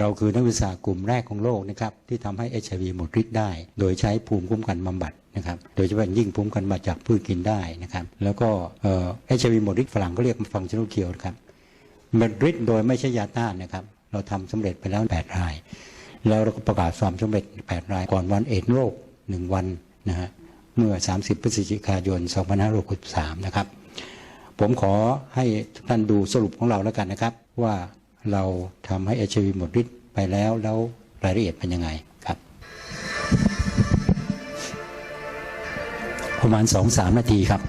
เราคือนักวิทยากลุ่มแรกของโลกนะครับที่ทำให้ HIV หมดฤทธิ์ได้ โดยใช้ภูมิคุ้มกันบำบัดนะครับโดยเฉพาะยิ่งภูมิคุ้มกันมาจากพืชกินได้นะครับ แล้วก็เอ่อ HIV หมดฤทธิ์ฝรั่งก็เรียกฟังชั่น a ลเคียวครับหมดฤทธิ์โดยไม่ใช่ยาต้านนะครับ เราทำสำเร็จไปแล้ว8ราย แล้วเราก็ประกาศความสำเร็จ8รายก่อนวันเอดโรค1 วันนะฮะเมื่อ 30 พฤศจิกายน 2563 นะครับ ผมขอให้ท่านดูสรุปของเราแล้วกันนะครับ ว่า เราทำให้เอชวีหมดฤทธิ์ไปแล้วแล้วรายละเอียดเป็นยังไงครับ ประมาณสองสามนาทีครับ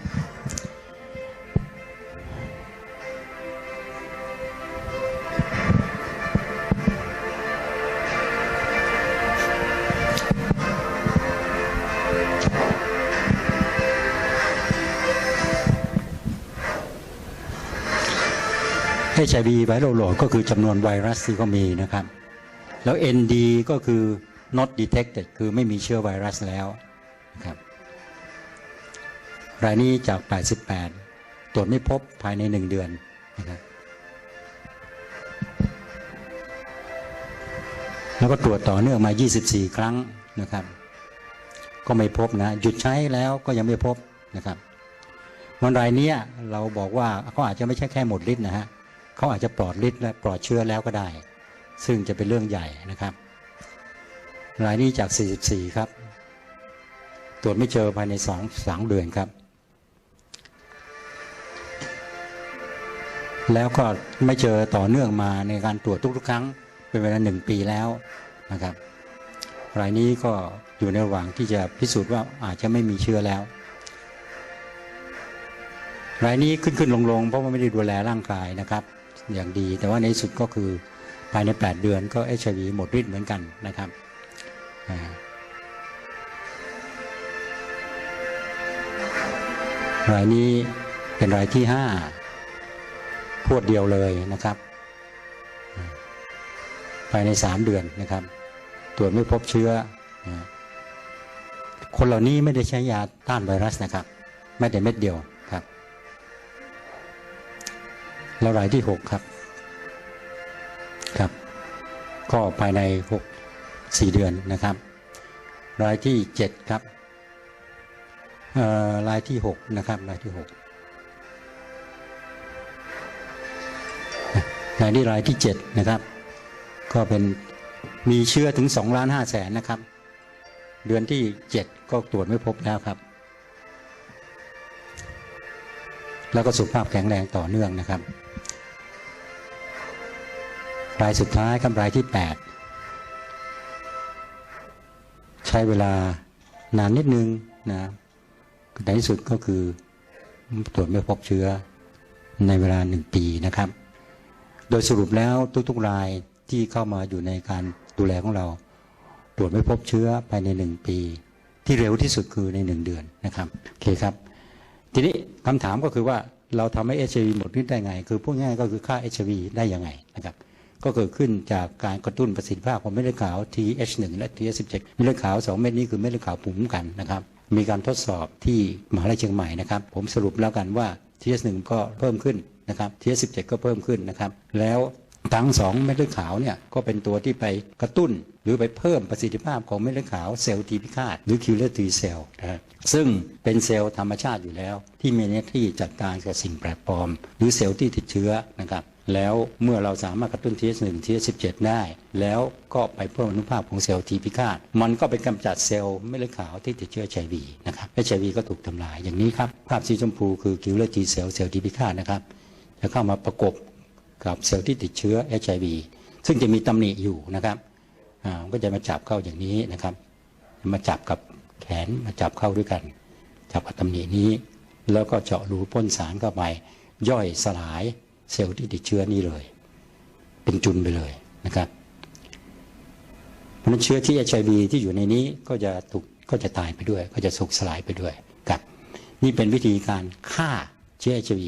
HIV ไวรัลโหลดก็คือจำนวนไวรัสที่ก็มีนะครับ แล้ว ND ก็คือ not detected คือไม่มีเชื้อไวรัสแล้วนะครับรายนี้จาก 88 ตรวจไม่พบภายใน 1 เดือนนะครับแล้วก็ตรวจต่อเนื่องมา 24 ครั้งนะครับ ก็ไม่พบนะ หยุดใช้แล้วก็ยังไม่พบนะครับวันรายนี้เราบอกว่าเขาอาจจะไม่ใช่แค่หมดฤทธิ์นะฮะ เขาอาจจะปลอดฤทธิ์และปลอดเชื้อแล้วก็ได้ ซึ่งจะเป็นเรื่องใหญ่นะครับรายนี้จาก 44 ครับ ตรวจไม่เจอภายใน2 2เดือนครับ แล้วก็ไม่เจอต่อเนื่องมาในการตรวจทุกๆ ครั้ง เป็นเวลาหนึ่งปีแล้วนะครับ รายนี้ก็อยู่ในระหว่างที่จะพิสูจน์ว่าอาจจะไม่มีเชื้อแล้ว รายนี้ขึ้นขึ้นลงลงเพราะว่าไม่ได้ดูแลร่างกายนะครับ อย่างดี แต่ว่าในที่สุดก็คือภายใน 8 เดือนก็เอชวีหมดฤทธิ์เหมือนกันนะครับรายนี้เป็นรายที่ 5 พวดเดียวเลยนะครับ ภายใน 3 เดือนนะครับ ตรวจไม่พบเชื้อ คนเหล่านี้ไม่ได้ใช้ยาต้านไวรัสนะครับ ไม่แต่เม็ดเดียว แล้วรายที่6ครับครับ ก็ภายใน6 4เดือนนะครับ รายที่7ครับเอ่อรายที่6นะครับรายที่6รายนี้รายที่7นะครับ ก็เป็นมีเชื้อถึง2ล้าน5แสนนะครับ เดือนที่7ก็ตรวจไม่พบแล้วครับ แล้วก็สุขภาพแข็งแรงต่อเนื่องนะครับ รายสุดท้ายครับรายที่ 8 ใช้เวลานานนิดนึงนะในที่สุดก็คือตรวจไม่พบเชื้อในเวลาหนึ่งปีนะครับ โดยสรุปแล้วทุกๆรายที่เข้ามาอยู่ในการดูแลของเรา ตรวจไม่พบเชื้อภายในหนึ่งปี ที่เร็วที่สุดคือในหนึ่งเดือนนะครับโอเคครับ ทีนี้คำถามก็คือว่าเราทำให้ HIV หมดฤทธิ์ได้ไง คือพูดง่ายก็คือค่า HIV ได้ยังไงนะครับ ก็เกิดขึ้นจากการกระตุ้นประสิทธิภาพของเม็ดเลือดขาว TH1 และ TH17 เม็ดเลือดขาว 2 เม็ดนี้คือเม็ดเลือดขาวปุ่มกันนะครับมีการทดสอบที่มหาลัยเชียงใหม่นะครับผมสรุปแล้วกันว่า TH1 ก็เพิ่มขึ้นนะครับ TH17 ก็เพิ่มขึ้นนะครับแล้วทั้งสองเม็ดเลือดขาวเนี่ยก็เป็นตัวที่ไปกระตุ้น หรือไปเพิ่มประสิทธิภาพของเม็ดเลือดขาวเซลล์ทีพิฆาตหรือ killer T cell นะฮะซึ่งเป็นเซลล์ธรรมชาติอยู่แล้ว ที่มีหน้าที่จัดการกับสิ่งแปลกปลอม หรือเซลล์ที่ติดเชื้อนะครับแล้วเมื่อเราสามารถกระตุ้น TH1 TH17 ได้ แล้วก็ไปเพิ่มอนุภาพของเซลล์ทีพิฆาต มันก็ไปกำจัดเซลล์เม็ดเลือดขาวที่ติดเชื้อ HIV นะครับ HIV ก็ถูกทำลายอย่างนี้ครับ ภาพสีชมพูคือ killer T cell เซลล์ทีพิฆาตนะครับจะเข้ามาประกบกับเซลล์ที่ติดเชื้อ HIV ซึ่งจะมีตำหนิอยู่นะครับ ก็จะมาจับเข้าอย่างนี้นะครับ มาจับกับแขนมาจับเข้าด้วยกัน จับกับตำหนินี้ แล้วก็เจาะรูพ่นสารเข้าไป ย่อยสลายเซลล์ที่ติดเชื้อนี้เลย เป็นจุนไปเลยนะครับเพราะฉะนั้นเชื้อที่ HIV ที่อยู่ในนี้ก็จะถูกก็จะตายไปด้วย ก็จะสุกสลายไปด้วยครับ นี่เป็นวิธีการฆ่าเชื้อ HIV